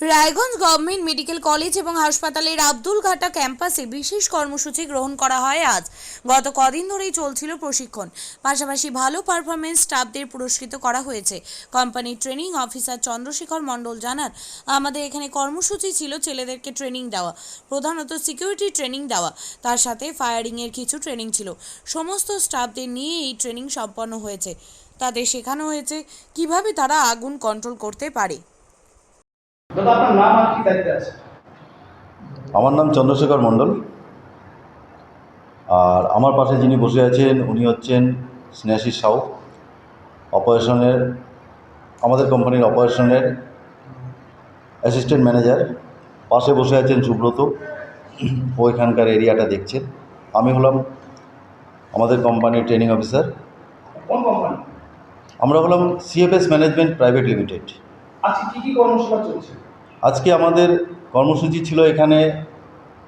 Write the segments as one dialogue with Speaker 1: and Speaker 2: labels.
Speaker 1: Raiganj government medical college এবং হাসপাতালের আব্দুল ঘাটা ক্যাম্পাসে বিশেষ কর্মসূচি গ্রহণ করা হয় আজ। গত কদিন ধরেই চলছিল প্রশিক্ষণ। পাশাপাশি ভালো পারফরমেন্স স্টাফদের পুরস্কৃত করা হয়েছে। কোম্পানির ট্রেনিং অফিসার চন্দ্রশেখর মণ্ডল জানান, আমাদের এখানে কর্মসূচি ছিল ছেলেদেরকে ট্রেনিং দেওয়া, প্রধানত সিকিউরিটি ট্রেনিং দেওয়া। তার সাথে ফায়ারিংয়ের কিছু ট্রেনিং ছিল। সমস্ত স্টাফদের নিয়ে এই ট্রেনিং সম্পন্ন হয়েছে। তাদের শেখানো হয়েছে কীভাবে তারা আগুন কন্ট্রোল করতে পারে।
Speaker 2: দাদা আপনার নাম আর কি দায়িত্বে আছে?
Speaker 3: আমার নাম চন্দ্রশেখর মণ্ডল। আর আমার পাশে যিনি বসে আছেন উনি হচ্ছেন স্নেহাশিস সাউ। অপারেশনের আমাদের কোম্পানির অপারেশনের অ্যাসিস্ট্যান্ট ম্যানেজার পাশে বসে আছেন সুব্রত। ও এখানকার এরিয়াটা দেখছেন। আমি হলাম আমাদের কোম্পানির ট্রেনিং অফিসার।
Speaker 2: কোন কোম্পানি?
Speaker 3: আমরা হলাম সিএফএস ম্যানেজমেন্ট প্রাইভেট লিমিটেড
Speaker 2: আজকে কি কি কর্মশালা চলছে?
Speaker 3: আজকে আমাদের কর্মসূচি ছিল এখানে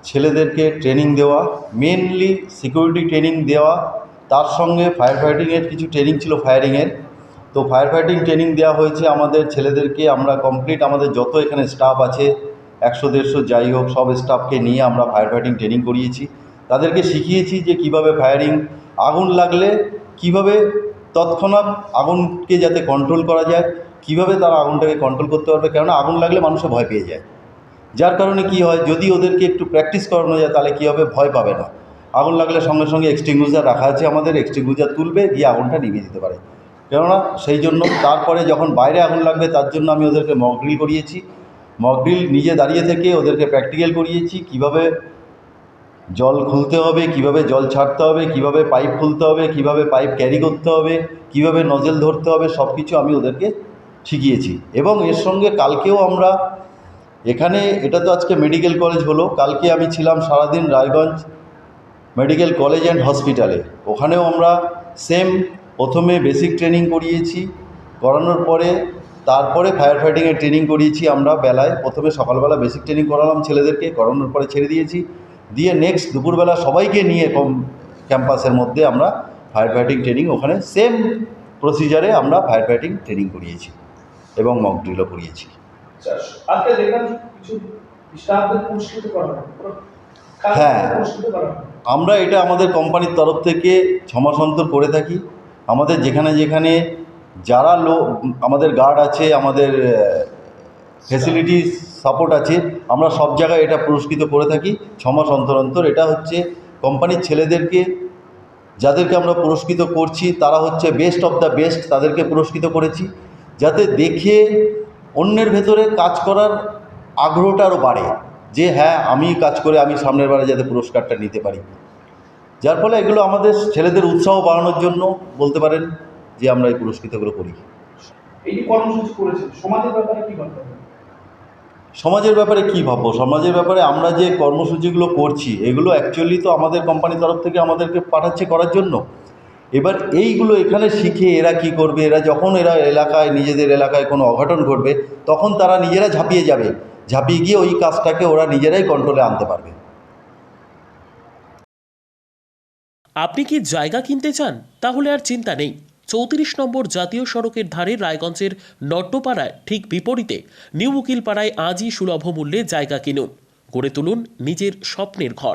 Speaker 3: ছেলেদেরকে ট্রেনিং দেওয়া মেনলি সিকিউরিটি ট্রেনিং দেওয়া, তার সঙ্গে ফায়ার ফাইটিংয়ের কিছু ট্রেনিং ছিল ফায়ারিংয়ের তো ফায়ার ফাইটিং ট্রেনিং দেওয়া হয়েছে আমাদের ছেলেদেরকে, আমরা কমপ্লিট আমাদের যত এখানে স্টাফ আছে, একশো, দেড়শো, যাই হোক, সব স্টাফকে নিয়ে আমরা ফায়ার ফাইটিং ট্রেনিং করিয়েছি। তাদেরকে শিখিয়েছি যে কীভাবে ফায়ারিং আগুন লাগলে কীভাবে তৎক্ষণাৎ আগুনকে যাতে কন্ট্রোল করা যায়। কীভাবে তারা আগুনটাকে কন্ট্রোল করতে পারবে? কেননা আগুন লাগলে মানুষে ভয় পেয়ে যায়। যার কারণে কি হয়, যদি ওদেরকে একটু প্র্যাকটিস করানো যায়, তাহলে কী হবে? ভয় পাবে না। আগুন লাগলে সঙ্গে সঙ্গে এক্সটিংগুজার রাখা আছে আমাদের এক্সটিংগুজার তুলবে, গিয়ে আগুনটা নিভিয়ে দিতে পারে। কেননা সেই জন্য তারপরে যখন বাইরে আগুন লাগবে, তার জন্য আমি ওদেরকে মকড্রিল করিয়েছি। মকড্রিল নিজে দাঁড়িয়ে থেকে ওদেরকে প্র্যাকটিক্যাল করিয়েছি। কীভাবে জল খুলতে হবে, কীভাবে জল ছাড়তে হবে, কীভাবে পাইপ খুলতে হবে, কীভাবে পাইপ ক্যারি করতে হবে, কীভাবে নজেল ধরতে হবে সব কিছু আমি ওদেরকে শিখিয়েছি এবং এর সঙ্গে কালকেও আমরা এখানে, এটা তো আজকে মেডিকেল কলেজ হলো, কালকে আমি ছিলাম সারাদিন রায়গঞ্জ মেডিকেল কলেজ অ্যান্ড হসপিটালে। ওখানেও আমরা সেম প্রথমে বেসিক ট্রেনিং করিয়েছি, করানোর পরে তারপরে ফায়ার ফাইটিংয়ের ট্রেনিং করিয়েছি আমরা বেলায়। প্রথমে সকালবেলা বেসিক ট্রেনিং করালাম ছেলেদেরকে, করানোর পরে ছেড়ে দিয়েছি। দিয়ে নেক্সট দুপুরবেলা সবাইকে নিয়ে কম ক্যাম্পাসের মধ্যে আমরা ফায়ার ফাইটিং ট্রেনিং ওখানে সেম প্রসিজারে আমরা ফায়ার ফাইটিং ট্রেনিং করিয়েছি। এবং মক ড্রিলও করিয়েছি।
Speaker 2: হয়।
Speaker 3: আমরা এটা আমাদের কোম্পানির তরফ থেকে ছমাস অন্তর করে থাকি। আমাদের যেখানে যেখানে যারা লো আমাদের গার্ড আছে আমাদের ফেসিলিটি সাপোর্ট আছে আমরা সব জায়গায় এটা পুরস্কৃত করে থাকি। ছমাস অন্তর অন্তর। এটা হচ্ছে কোম্পানির ছেলেদেরকে যাদেরকে আমরা পুরস্কৃত করছি তারা হচ্ছে বেস্ট অফ দ্য বেস্ট তাদেরকে পুরস্কৃত করেছি। যাতে দেখে অন্যের ভেতরে কাজ করার আগ্রহটা আরও বাড়ে যে হ্যাঁ আমি কাজ করে আমি সামনের বারে যাতে পুরস্কারটা নিতে পারি। যার ফলে এগুলো আমাদের ছেলেদের উৎসাহ বাড়ানোর জন্য বলতে পারেন যে আমরা এই পুরস্কৃতগুলো করি।
Speaker 2: এই যে কর্মসূচি করেছেন সমাজের ব্যাপারে কি বলবেন
Speaker 3: সমাজের ব্যাপারে কি ভাববো? সমাজের ব্যাপারে আমরা যে কর্মসূচিগুলো করছি এগুলো অ্যাকচুয়ালি তো আমাদের কোম্পানির তরফ থেকে আমাদেরকে পাঠাচ্ছে করার জন্য। এবার এইগুলো এখানে শিখে এরা কি করবে? এরা যখন এরা এলাকায়, নিজেদের এলাকায় কোনো অঘটন ঘটবে, তখন তারা নিজেরা ঝাঁপিয়ে যাবে। ঝাঁপিয়ে গিয়ে ওই কাজটাকে ওরা নিজেরাই কন্ট্রোলে আনতে পারবে।
Speaker 4: আপনি কি জায়গা কিনতে চান? তাহলে আর চিন্তা নেই। চৌত্রিশ নম্বর জাতীয় সড়কের ধারে রায়গঞ্জের নট্টপাড়ায় ঠিক বিপরীতে নিউ উকিলপাড়ায় আজই সুলভ মূল্যে জায়গা কিনুন। গড়ে তুলুন নিজের স্বপ্নের ঘর।